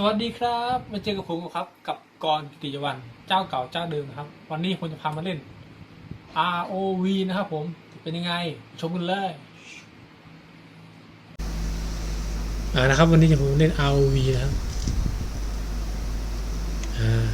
สวัสดีครับมาเจอกับผมครับ กับกรกิติยวันเจ้าเก่าเจ้าเดิมครับ วันนี้ผมจะพามาเล่น ROV นะครับผมเป็นยังไงชมกันเลยอ่านะครับ วันนี้จะผมเล่น ROV นะครับอ่า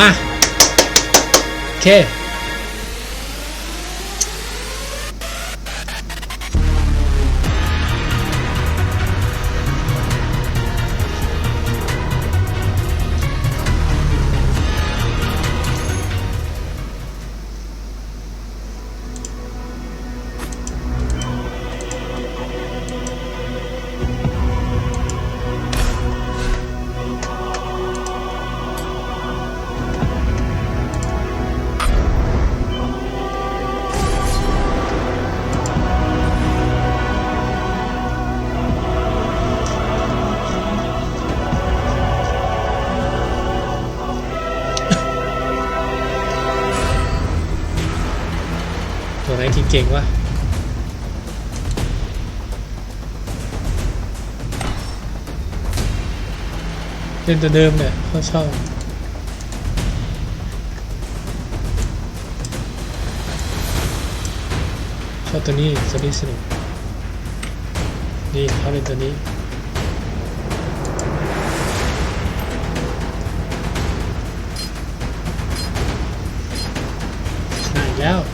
มา โอเค ตัวไหนเก่งวะเล่นตัวเดิมเนี่ยเขาชอบชอบตัวนี้ตัวนี้สนุกนี่เขาเล่นตัวนี้ชนะอีกแล้ว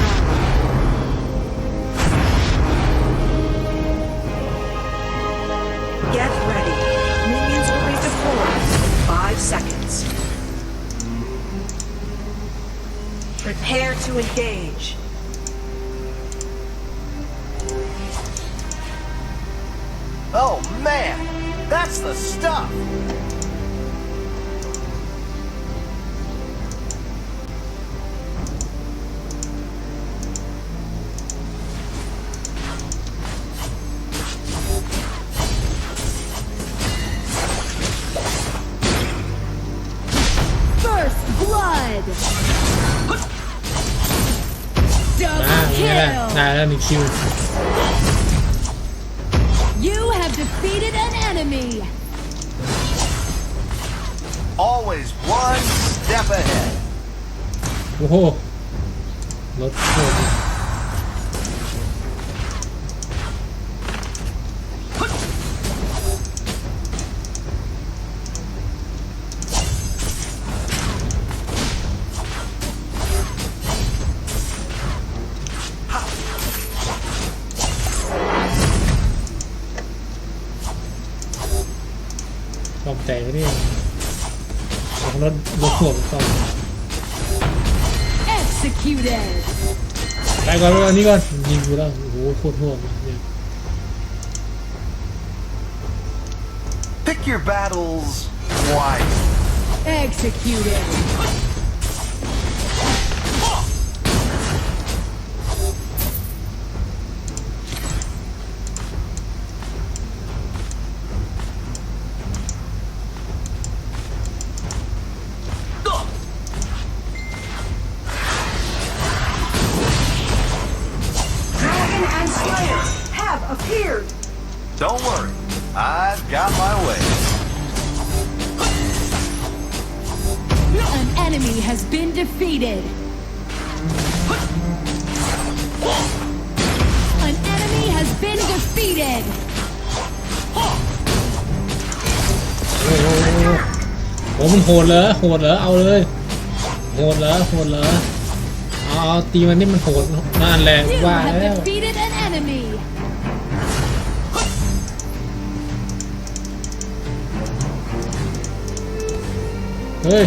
dead. อ่าอย่างนี้แหละ ได้แล้วหนึ่งคิว You have defeated an enemy. Always one step ahead. โอ้โหรถโคตร ความใจไปนี่ของรถรถถ่วงซ่อม Executed. ไปก่อนไปก่อนนี่ก่อนยิงกูแล้วโอ้โหโคตรห่วงเนี่ย Pick your battles wisely. Executed. Defeated. An enemy has been defeated. โอ้โหโอ้มันโหดเหรอโหดเหรอเอาเลย โหดเหรอโหดเหรอเอาเอาตีมันนี่มันโหดนั่นแหละ You ว่า have แล้ว defeated an enemy. เฮ้ย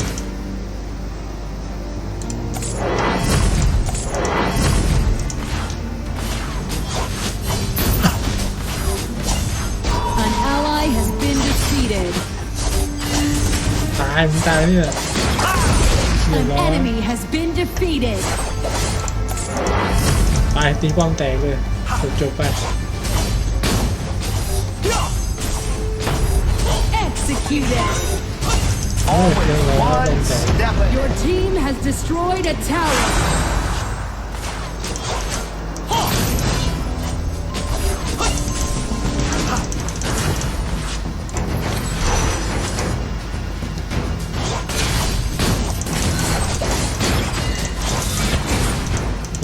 ตายมึงตายเนี่ยเรีย An บร้อย enemy has been defeated. ไปตีป้อมแตกเลยจบจบไป Executed. Always Okay, well, one okay. step Your ahead. team has destroyed a tower.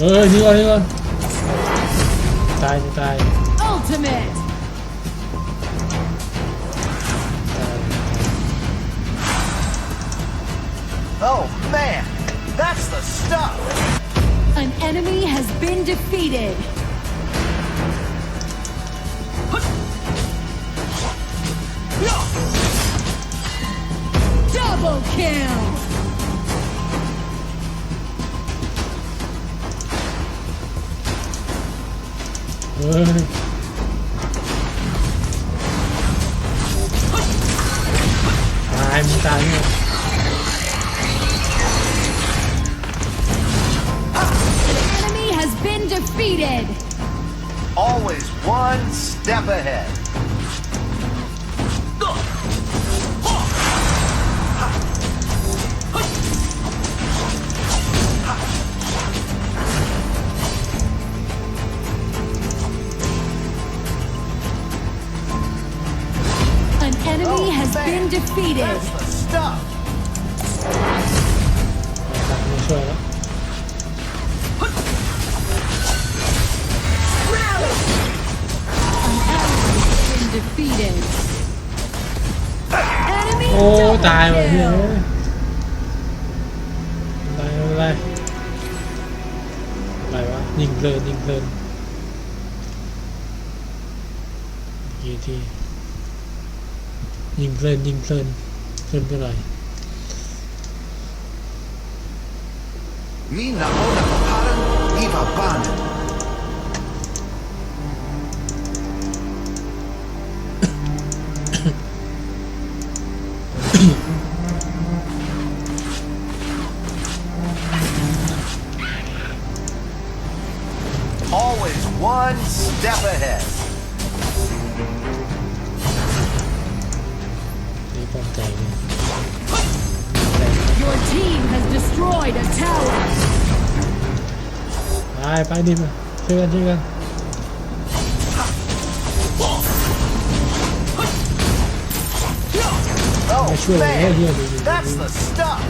เฮ้ยนี่ก่อนนี่ก่อนตายจะตาย Ultimate. ตาย Oh man, that's the stuff. An enemy has been defeated. Double kill. ตายมึงตายเนี่ย Enemy has been defeated. Always one step ahead. โอ้ตายว่ะเพื่อนเอ้ยไม่ไรไม่ไรอะไรวะยิงเพลินยิงเพลินกี่ที ยิ่งเพลินยิ่งเพลินเพลินไปหน่อยวินาโมนาพารันวิวาบาน destroyed a tower. ไปไปดิมาช่วยกันช่วยกัน Oh Oh, sure, yeah, yeah, man, yeah, yeah. that's the stuff.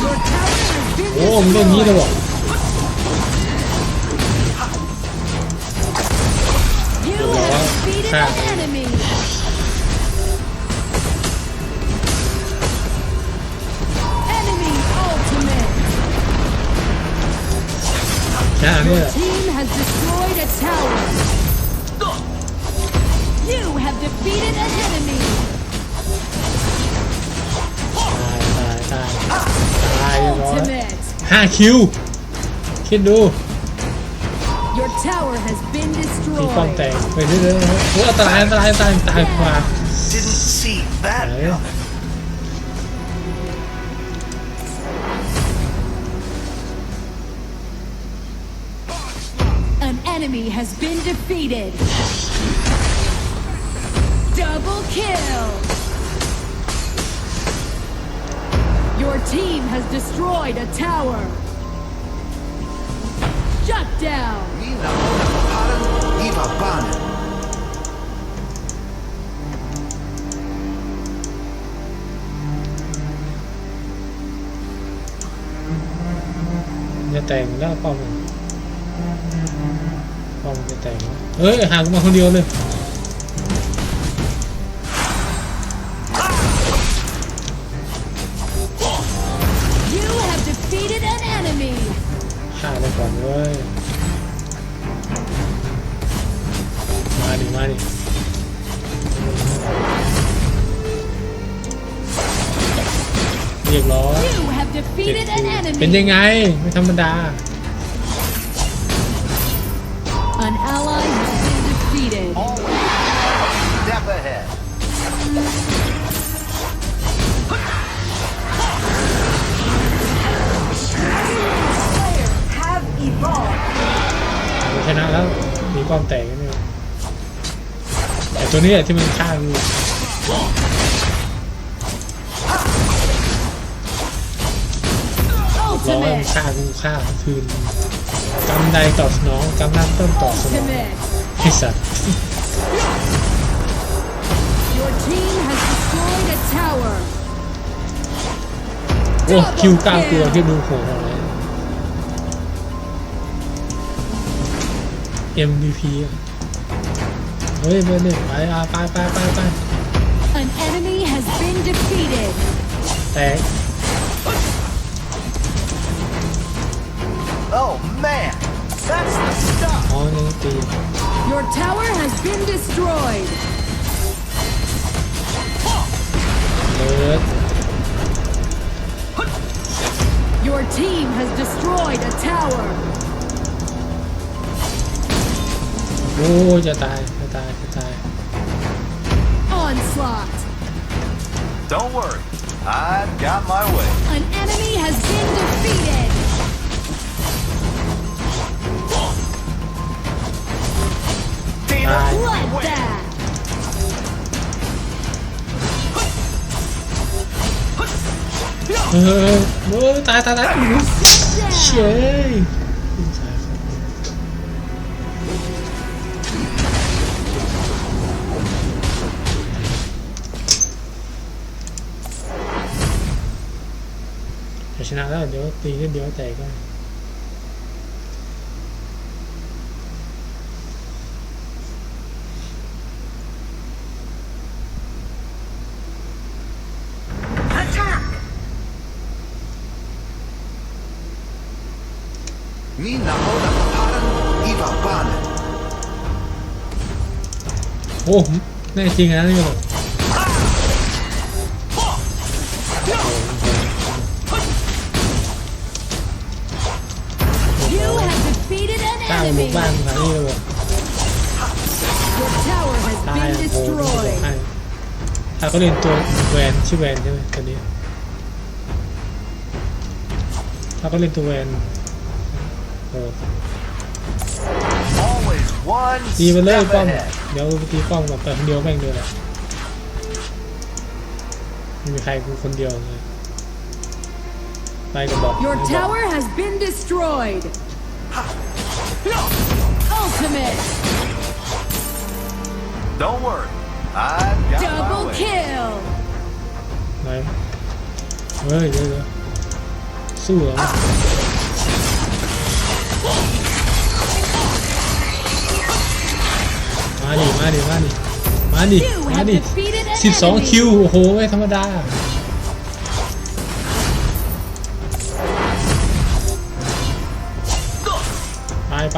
Your tower has been โอ้มันเล่นนี้เลยเหรอ destroyed. You have defeated Crap. an enemy. Enemy แค่นั้นเนี่ย Team has destroyed a tower. You have defeated an enemy. ตายตายตายตายเรียบร้อย Ultimate. ห้าคิว คิดดู Your tower has been มีป้อมแต destroyed. กไปเรื่อยๆโอ้อันตรายอันตรายอันตรายตายกว่า Didn't see that Yeah. coming. Has been defeated. Double kill. Your team has destroyed a tower. Shut down. Mina ona paran iwa ป้อมมันป้อมจะแต่งแล้วเฮ้ยหากมาคนเดียวเลย You have defeated an enemy. ฆ่าไปก่อนเว้ย มาดิ มาดิเรียบร้อย You have เจ็ด defeated คิ an วเป็นยัง enemy. ไง ไม่ธรรมดา มีป้อมแตกกันเนี่ยแต่ตัวนี้แหละที่มันฆ่ากูร้อยมัน Ultimate. ฆ่ากูฆ่าคืนกำใดตอบสนองกำนั้นต้นตอบสนอง Ultimate. ไอ้สัตว์ Your team has destroyed a tower. โอ้คิวเก้าตัวที่ดูโหดอะไ MVP อะเฮ้ยเบอร์หนึ่งไปอ่ะไปไปไปไป An enemy has been defeated. แตก Oh man, that's the stuff. อ๋อนี่ตี Your tower has been destroyed. เลิศ Your team has destroyed a tower. โอ้จะตายจะตายจะตาย Onslaught. Don't worry, I've got my way. An enemy has been defeated. Tina, Bye. Bloodbath. เออเออ ชนะแล้วเดี๋ยวตีขึ้นเดี๋ยวแตกก็ Attack! Mina ona paran iwa banen. โอ้แน่จริงนะนี่บอ า an บุกบ้านมานี่เลย Your tower has ตาย been โอ้โหบอก destroyed. ให้ถ้าเขาเรียนตัวแวนชื่อแวนใช่ไหมตัวนี้ถ้าเขาเรียนตัวแวนโอ้ Always one ตีไปเลย step ป้อม ahead. เดี๋ยวไปตีป้อมกับไปคนเดียวแม่งเดียวแหละไม่มีใครกูคนเดียวเลยไปกับบอก Your บอก tower has been destroyed. Ultimate. Don't worry, I've got my Double way. kill. ไหนเฮ้ยเดี๋ยวเดี๋ยวสู้เหรอ มาดิ มาดิ มาดิ มาดิ You มา have ดิ defeated an สิบสอง enemy. คิว โอ้โห ไม่ธรรมดา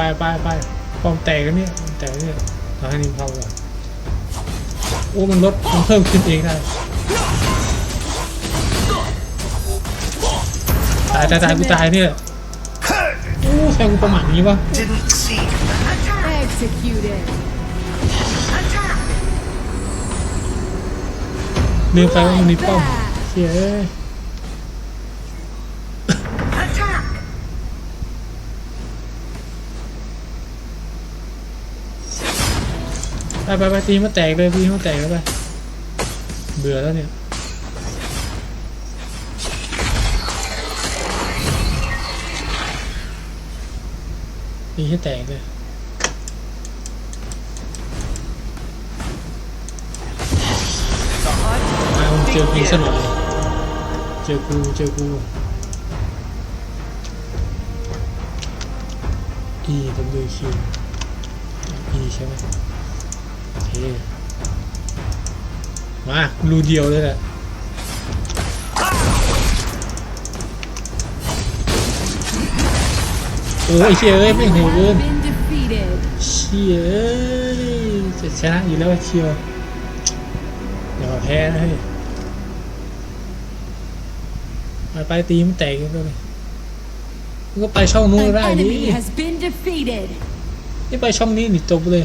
ไปไปไปไปปอมแตกกันเนี่ยปอมแตกเนี่ยเราให้นิ่มเข้าก่อนโอ้มันลดมันเพิ่มขึ้นเองได้ตายตายตายกูตายเนี่ยโอ้แทงกูประมาทอย่างนี้วะ Didn't see. Executed. ลืมไปว่ามันมีป้อมเชี่ยเอ้ย ไปไปไปตีมันแตกเลยตีมันแตกแล้วไปเบื่อแล้วเนี่ยตีให้แตกเลยมามึงเจอกูซะหน่อยเจอกูเจอกู E W Q E ใช่ไหมโอเค มารูเดียวเลยแหละโอ้ยเชี่ยเอ้ยไม่ You โหด have เกิน been defeated. เชี่ยเอ้ยจะชนะอยู่แล้วเชียวอย่ามาแพ้นะเฮ้ยไปไปตีมันแตกกันเลยมันก็ไปช่องนู้น An ได้ดิ enemy has been defeated. นี่ไปช่องนี้นี่จบเลย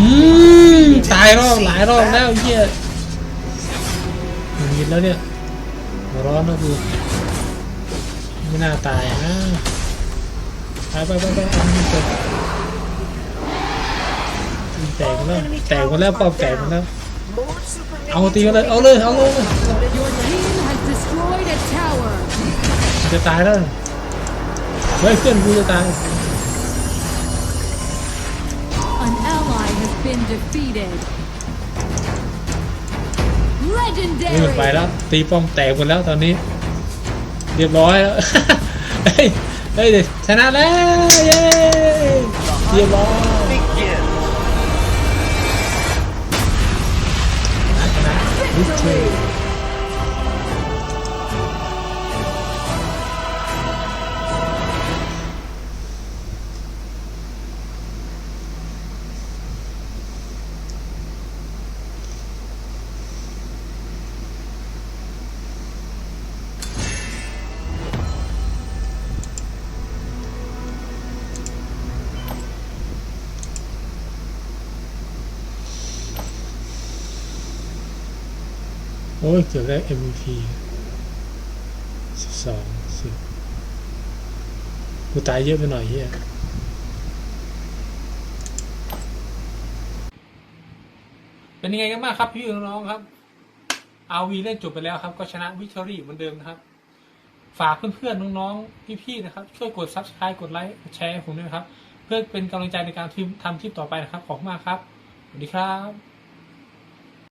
อืมตายรอบหลายรอบแล้วไอ้เหี้ยหงุดหงิดแล้วเนี่ยหัวร้อนนะกูไม่น่าตายนะไปไปไปไปเอามันเถอะแตกหมดแล้วแตกหมดแล้วปอบแตกหมดแล้วเอาตีกันเลยเอาเลยเอาเลย Your team has destroyed a tower. จะตายแล้วเฮ้ยเพื่อนกูจะตาย been defeated. Legendary. ไปแล้วตีป้อมแตกหมดแล้วตอนนี้ เรียบร้อยแล้ว เฮ้ยเฮ้ยชนะแล้ว เย้เรียบร้อย Begin. ชนะวิกเโอ้ยเกือบได้ MVP สิบสองสิบกูตายเยอะไปหน่อยเฮียเป็นยังไงกันบ้างครับพี่น้องๆครับอาวีเล่นจบไปแล้วครับ ก็ชนะวิกตอรี่เหมือนเดิมนะครับ ฝากเพื่อนๆน้องๆพี่ๆนะครับ ช่วยกด subscribe กดไลค์กดแชร์ให้ผมด้วยครับ เพื่อเป็นกำลังใจในการทำคลิปต่อไปนะครับ ขอบคุณมากครับ สวัสดีครับ